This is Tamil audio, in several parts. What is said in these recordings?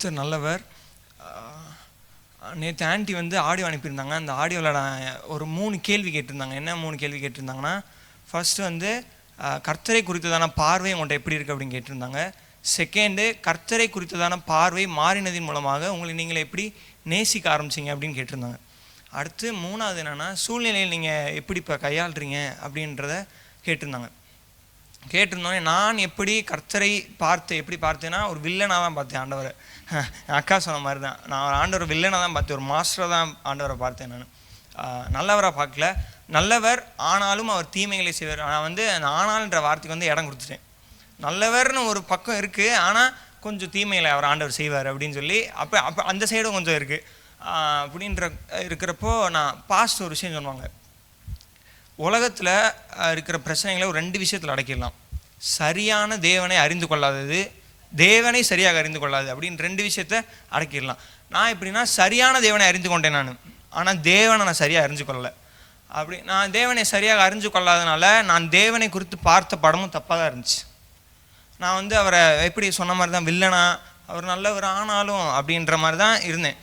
கர்த்தர் நல்லவர். நேற்று ஆண்டி வந்து ஆடியோ அனுப்பியிருந்தாங்க. அந்த ஆடியோவில் நான் ஒரு மூணு கேள்வி கேட்டிருந்தாங்க. என்ன மூணு கேள்வி கேட்டிருந்தாங்கன்னா ஃபஸ்ட்டு வந்து கர்த்தரை குறித்ததான பார்வை உங்கள்கிட்ட எப்படி இருக்குது அப்படின்னு கேட்டிருந்தாங்க. செகண்டு கர்த்தரை குறித்ததான பார்வை மாறினதின் மூலமாக உங்களை நீங்களே எப்படி நேசிக்க ஆரம்பிச்சிங்க அப்படின்னு கேட்டிருந்தாங்க. அடுத்து மூணாவது என்னென்னா சூழ்நிலையில் நீங்கள் எப்படி இப்போ கையாளுறீங்க அப்படின்றத கேட்டிருந்தாங்க. கேட்டிருந்தோன்னே நான் எப்படி கர்த்தரை பார்த்து எப்படி பார்த்தேன்னா ஒரு வில்லனாக தான் பார்த்தேன் ஆண்டவரை. அக்கா சொன்ன மாதிரி தான். நான் ஒரு ஆண்டவர் வில்லனாக தான் பார்த்தேன். ஒரு மாஸ்டராக தான் ஆண்டவரை பார்த்தேன் நான். நல்லவராக பார்க்கல. நல்லவர் ஆனாலும் அவர் தீமைகளை செய்வார். நான் வந்து அந்த ஆனால்ன்ற வார்த்தைக்கு வந்து இடம் கொடுத்துட்டேன். நல்லவர்னு ஒரு பக்கம் இருக்குது ஆனால் கொஞ்சம் தீமைகளை அவர் ஆண்டவர் செய்வார் அப்படின்னு சொல்லி அப்போ அப்போ அந்த சைடும் கொஞ்சம் இருக்குது அப்படின்ற இருக்கிறப்போ நான் பாஸ்ட் ஒரு விஷயம் சொன்னாங்க உலகத்தில் இருக்கிற பிரச்சனைகளை ஒரு ரெண்டு விஷயத்தில் அடக்கிடலாம். சரியான தேவனை அறிந்து கொள்ளாதது தேவனை சரியாக அறிந்து கொள்ளாது அப்படின்னு ரெண்டு விஷயத்த அடக்கிடலாம். நான் எப்படின்னா சரியான தேவனை அறிந்து கொண்டேன் நான். ஆனால் தேவனை நான் சரியாக அறிஞ்சு கொள்ளலை. அப்படி நான் தேவனை சரியாக அறிஞ்சு கொள்ளாதனால நான் தேவனை குறித்து பார்த்த படமும் தப்பாக தான் இருந்துச்சு. நான் வந்து அவரை எப்படி சொன்ன மாதிரி தான் வில்லனா அவர் நல்லவர் ஆனாலும் அப்படின்ற மாதிரி தான் இருந்தேன்.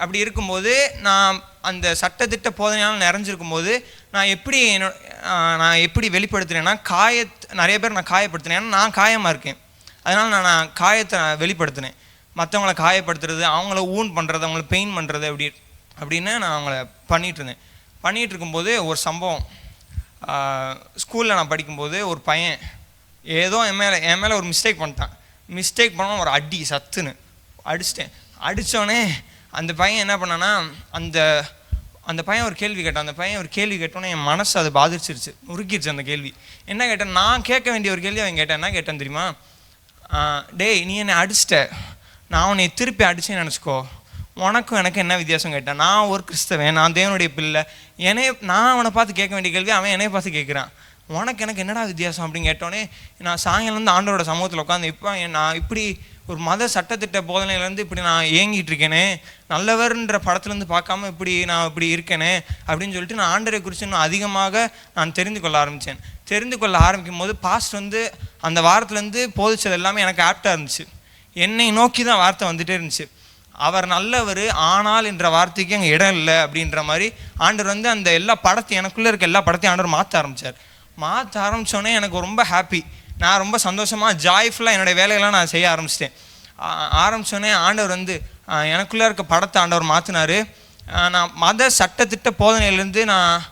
அப்படி இருக்கும்போது நான் அந்த சட்டத்திட்ட போதனையால் நிறைஞ்சிருக்கும் போது நான் எப்படி என்னோட நான் எப்படி வெளிப்படுத்துனேன்னா காய நிறைய பேர் நான் காயப்படுத்தினேன் நான் காயமாக இருக்கேன். அதனால் நான் நான் காயத்தை நான் வெளிப்படுத்தினேன் மற்றவங்கள காயப்படுத்துறது அவங்கள ஊன் பண்ணுறது அவங்கள பெயின் பண்ணுறது அப்படி அப்படின்னு நான் அவங்கள பண்ணிகிட்டு இருந்தேன் பண்ணிகிட்டு இருக்கும்போது ஒரு சம்பவம். ஸ்கூலில் நான் படிக்கும்போது ஒரு பையன் ஏதோ என் மேலே என் மேலே ஒரு மிஸ்டேக் பண்ணிட்டான். மிஸ்டேக் பண்ண ஒரு அடி சத்துன்னு. அடிச்சிட்டேன். அடித்தோடனே அந்த பையன் என்ன பண்ணான்னா அந்த அந்த பையன் ஒரு கேள்வி கேட்டான். அந்த பையன் ஒரு கேள்வி கேட்டோன்னே என் மனசு அது பாதிச்சிருச்சு. முறுக்கிடுச்சு அந்த கேள்வி. என்ன கேட்டேன்? நான் கேட்க வேண்டிய ஒரு கேள்வி அவன் கேட்டேன். என்ன கேட்டேன் தெரியுமா? டேய் நீ என்னை அடிச்சிட்ட. நான் உன்னை திருப்பி அடிச்சேன்னு நினச்சிக்கோ. உனக்கும் எனக்கு என்ன வித்தியாசம் கேட்டேன்? நான் ஒரு கிறிஸ்தவன். நான் தேவனுடைய பிள்ளை. என்னைய நான் அவனை பார்த்து கேட்க வேண்டிய கேள்வி அவன் என்னைய பார்த்து கேட்குறான். உனக்கு எனக்கு என்னடா வித்தியாசம் அப்படின்னு கேட்டோன்னே நான் சாயங்காலேருந்து வந்து ஆண்டவரோட சமூகத்தில் உட்காந்து இப்போ நான் இப்படி ஒரு மத சட்டத்திட்ட போதனையிலேருந்து இப்படி நான் ஏங்கிட்டு இருக்கேனே நல்லவர்ன்ற படத்துலேருந்து பார்க்காம இப்படி நான் இப்படி இருக்கேனே அப்படின்னு சொல்லிட்டு நான் ஆண்டரை குறித்து இன்னும் அதிகமாக நான் தெரிந்து கொள்ள ஆரம்பித்தேன் தெரிந்து கொள்ள ஆரம்பிக்கும் போது பாஸ்ட் வந்து அந்த வாரத்துலேருந்து போதிச்சது எல்லாமே எனக்கு ஆப்டாக இருந்துச்சு. என்னை நோக்கி தான் வார்த்தை வந்துகிட்டே இருந்துச்சு. அவர் நல்லவர் ஆனால் என்ற வார்த்தைக்கு அங்கே இடம் இல்லை அப்படின்ற மாதிரி ஆண்டவர் வந்து அந்த எல்லா படத்தையும் எனக்குள்ளே இருக்க எல்லா படத்தையும் ஆண்டவர் மாற்ற ஆரம்பித்தார் மாற்ற ஆரம்பித்தோடனே எனக்கு ரொம்ப ஹாப்பி நான் ரொம்ப சந்தோஷமாக ஜாய்ஃபுல்லாக என்னுடைய வேலையெல்லாம் நான் செய்ய ஆரம்பிச்சிட்டேன். ஆரம்பித்தோடனே ஆண்டவர் வந்து எனக்குள்ளே இருக்க படத்தை ஆண்டவர் மாற்றினார் நான் மத சட்டத்திட்ட போதனையிலேருந்து நான்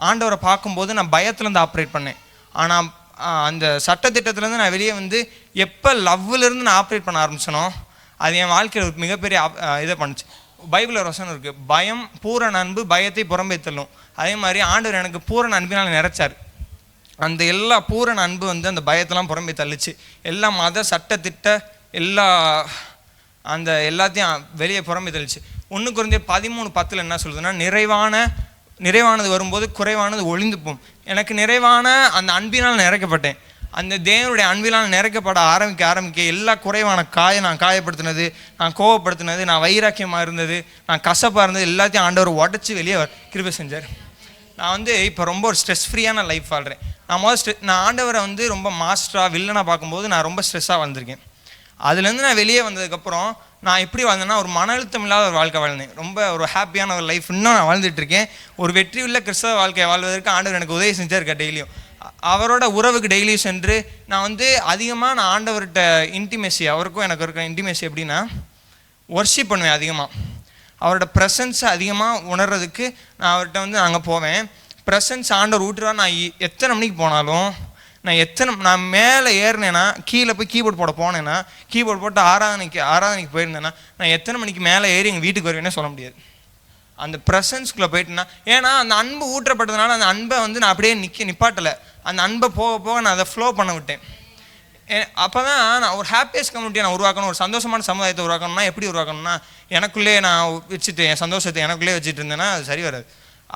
ஆண்டவரை பார்க்கும்போது நான் பயத்துலேருந்து ஆப்ரேட் பண்ணேன். ஆனால் அந்த சட்டத்திட்டத்துலேருந்து நான் வெளியே வந்து எப்போ லவ்விலேருந்து நான் ஆப்ரேட் பண்ண ஆரம்பிச்சனோ அது என் வாழ்க்கையில் ஒரு மிகப்பெரிய ஆப்- இதை பண்ணுச்சு. பைபிளில் ஒரு வசனம் இருக்குது பயம் பூரண அன்பு பயத்தை புறம்பே தள்ளும். அதே மாதிரி ஆண்டவர் எனக்கு பூரண அன்பினால் நிறைச்சார். அந்த எல்லா பூரண அன்பு வந்து அந்த பயத்தெல்லாம் புறம்பி தள்ளிச்சு. எல்லா மத சட்டத்திட்ட எல்லா அந்த எல்லாத்தையும் வெளியே புறம்பி தள்ளிச்சு. ஒன்று குறைஞ்ச பதிமூணு பத்தில் என்ன சொல்லுதுன்னா நிறைவான நிறைவானது வரும்போது குறைவானது ஒளிந்து போகும். எனக்கு நிறைவான அந்த அன்பினால் நிறைக்கப்பட்டேன். அந்த தேவனுடைய அன்பினால் நிறைக்கப்பட ஆரம்பிக்க ஆரம்பிக்க எல்லா குறைவான காயை நான் காயப்படுத்தினது நான் கோவப்படுத்தினது நான் வைராக்கியமாக இருந்தது நான் கசப்பாக இருந்தது எல்லாத்தையும் ஆண்டவர் உடச்சி வெளியே வ- கிருபை செஞ்சார். நான் வந்து இப்போ ரொம்ப ஒரு ஸ்ட்ரெஸ் ஃப்ரீயான லைஃப் வாழ்கிறேன் நான் முதல் ஸ்ட்ரெ நான் ஆண்டவரை வந்து ரொம்ப மாஸ்டராக வில்லனாக பார்க்கும்போது நான் ரொம்ப ஸ்ட்ரெஸ்ஸாக வந்திருக்கேன் அதுலேருந்து நான் வெளியே வந்ததுக்கப்புறம் நான் எப்படி வாழ்ந்தேன்னா ஒரு மன அழுத்தம் இல்லாத ஒரு வாழ்க்கை வாழ்ந்தேன். ரொம்ப ஒரு ஹாப்பியான ஒரு லைஃப் இன்னும் நான் வாழ்ந்துட்டுருக்கேன். ஒரு வெற்றி உள்ள கிறிஸ்தவ வாழ்க்கையை வாழ்வதற்கு ஆண்டவர் எனக்கு உதவி செஞ்சார் டெய்லியும் அவரோட உறவுக்கு டெய்லியும் சென்று நான் வந்து அதிகமாக நான் ஆண்டவர்கிட்ட இன்டிமேசி அவருக்கும் எனக்கு இருக்கிற இன்டிமேசி எப்படின்னா ஒர்ஷிப் பண்ணுவேன் அதிகமாக அவரோட ப்ரெசன்ஸை அதிகமாக உணர்றதுக்கு நான் அவர்கிட்ட வந்து அங்கே போவேன். ப்ரெசன்ஸ் ஆண்டவர் ஊட்டுறா நான் எத்தனை மணிக்கு போனாலும் நான் எத்தனை நான் மேலே ஏறினேன்னா கீழே போய் கீபோர்ட் போட போனேன்னா கீபோர்ட் போட்டு ஆராதனைக்கு ஆராதனைக்கு போயிருந்தேன்னா நான் எத்தனை மணிக்கு மேலே ஏறி எங்கள் வீட்டுக்கு வருவேன்னே சொல்ல முடியாது. அந்த ப்ரெசன்ஸ்குள்ளே போயிட்டுனா ஏன்னா அந்த அன்பு ஊற்றப்பட்டதுனால அந்த அன்பை வந்து நான் அப்படியே நிற்க நிப்பாட்டலை. அந்த அன்பை போக போக நான் அதை ஃப்ளோ பண்ண விட்டேன். அப்போ தான் நான் ஒரு ஹாப்பியஸ்ட் கம்யூனிட்டியை நான் உருவாக்கணும் ஒரு சந்தோஷமான சமுதாயத்தை உருவாக்கணும்னா எப்படி உருவாக்கணும்னா எனக்குள்ளேயே நான் வச்சுட்டு என் சந்தோஷத்தை எனக்குள்ளேயே வச்சுட்டு இருந்தேன்னா அது சரி வராது.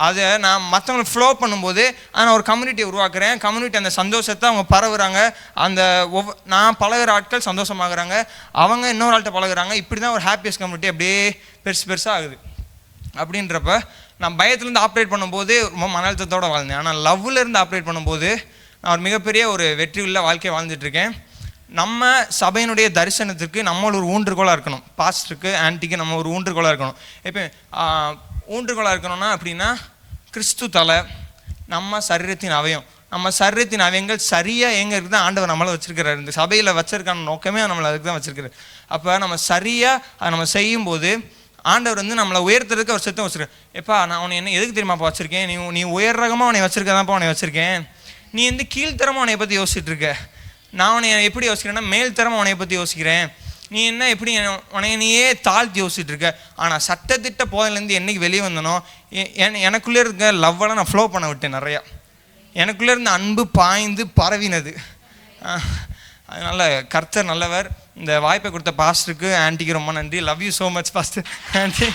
அதை நான் மற்றவங்களுக்கு ஃப்ளோ பண்ணும்போது நான் ஒரு கம்யூனிட்டியை உருவாக்குறேன். கம்யூனிட்டி அந்த சந்தோஷத்தை அவங்க பரவுறாங்க. அந்த ஒவ்வொ நான் பழகுற ஆட்கள் சந்தோஷமாகறாங்க. அவங்க இன்னொரு ஆள்கிட்ட பழகுறாங்க. இப்படி தான் ஒரு ஹாப்பியஸ்ட் கம்யூனிட்டி அப்படியே பெருசு பெருசாக ஆகுது. அப்படின்றப்ப நான் பயத்துலேருந்து ஆப்ரேட் பண்ணும்போது ரொம்ப மன அழுத்தத்தோடு வாழ்ந்தேன். ஆனால் லவ்லேருந்து ஆப்ரேட் பண்ணும்போது நான் ஒரு மிகப்பெரிய ஒரு வெற்றி உள்ள வாழ்க்கையை வாழ்ந்துட்டு இருக்கேன் நம்ம சபையினுடைய தரிசனத்துக்கு நம்மளும் ஒரு ஊன்றுகோலாக இருக்கணும். பாஸ்டருக்கு ஆன்ட்டிக்கு நம்ம ஒரு ஊன்றுகோலாக இருக்கணும். இப்போ ஊன்றுகோலாக இருக்கணும்னா அப்படின்னா கிறிஸ்து தலை நம்ம சரீரத்தின் அவயம். நம்ம சரீரத்தின் அவயங்கள் சரியாக எங்கே இருக்குது ஆண்டவர் நம்மளை வச்சுருக்கிறார். இந்த சபையில் வச்சிருக்கான நோக்கமே நம்மளை அதுக்கு தான் வச்சுருக்காரு அப்போ நம்ம சரியாக அதை நம்ம செய்யும்போது ஆண்டவர் வந்து நம்மளை உயர்த்துறதுக்கு அவர் சித்தம் வச்சுருக்கேன் எப்பா நான் உன்னை என்ன எதுக்கு தெரியுமாப்பா வச்சுருக்கேன்? நீ நீ உயர் ரகமாக உன்னை வச்சிருக்கதான்ப்பா உன்னை வச்சுருக்கேன். நீ வந்து கீழ்த்தரமாக உன்னை பற்றி யோசிச்சுட்டு இருக்க நான் உன்னை எப்படி யோசிக்கிறேன்னா மேல்தரமாக உன்னைய பற்றி யோசிக்கிறேன். நீ என்ன எப்படி உனைய நீயே தாழ்த்தி யோசிச்சுட்டு இருக்க ஆனால் சட்டத்திட்ட போதிலேருந்து என்னைக்கு வெளியே வந்தனோ எனக்குள்ளே இருக்க லவ்வெல்லாம் நான் ஃப்ளோ பண்ண விட்டேன் நிறையா. எனக்குள்ளே இருந்த அன்பு பாய்ந்து பரவினது. அதனால் கர்த்தர் நல்லவர். இந்த வாய்ப்பை கொடுத்த பாஸ்டருக்கு ஆன்ட்டிக்கு ரொம்ப நன்றி. Love you so much pastor aunty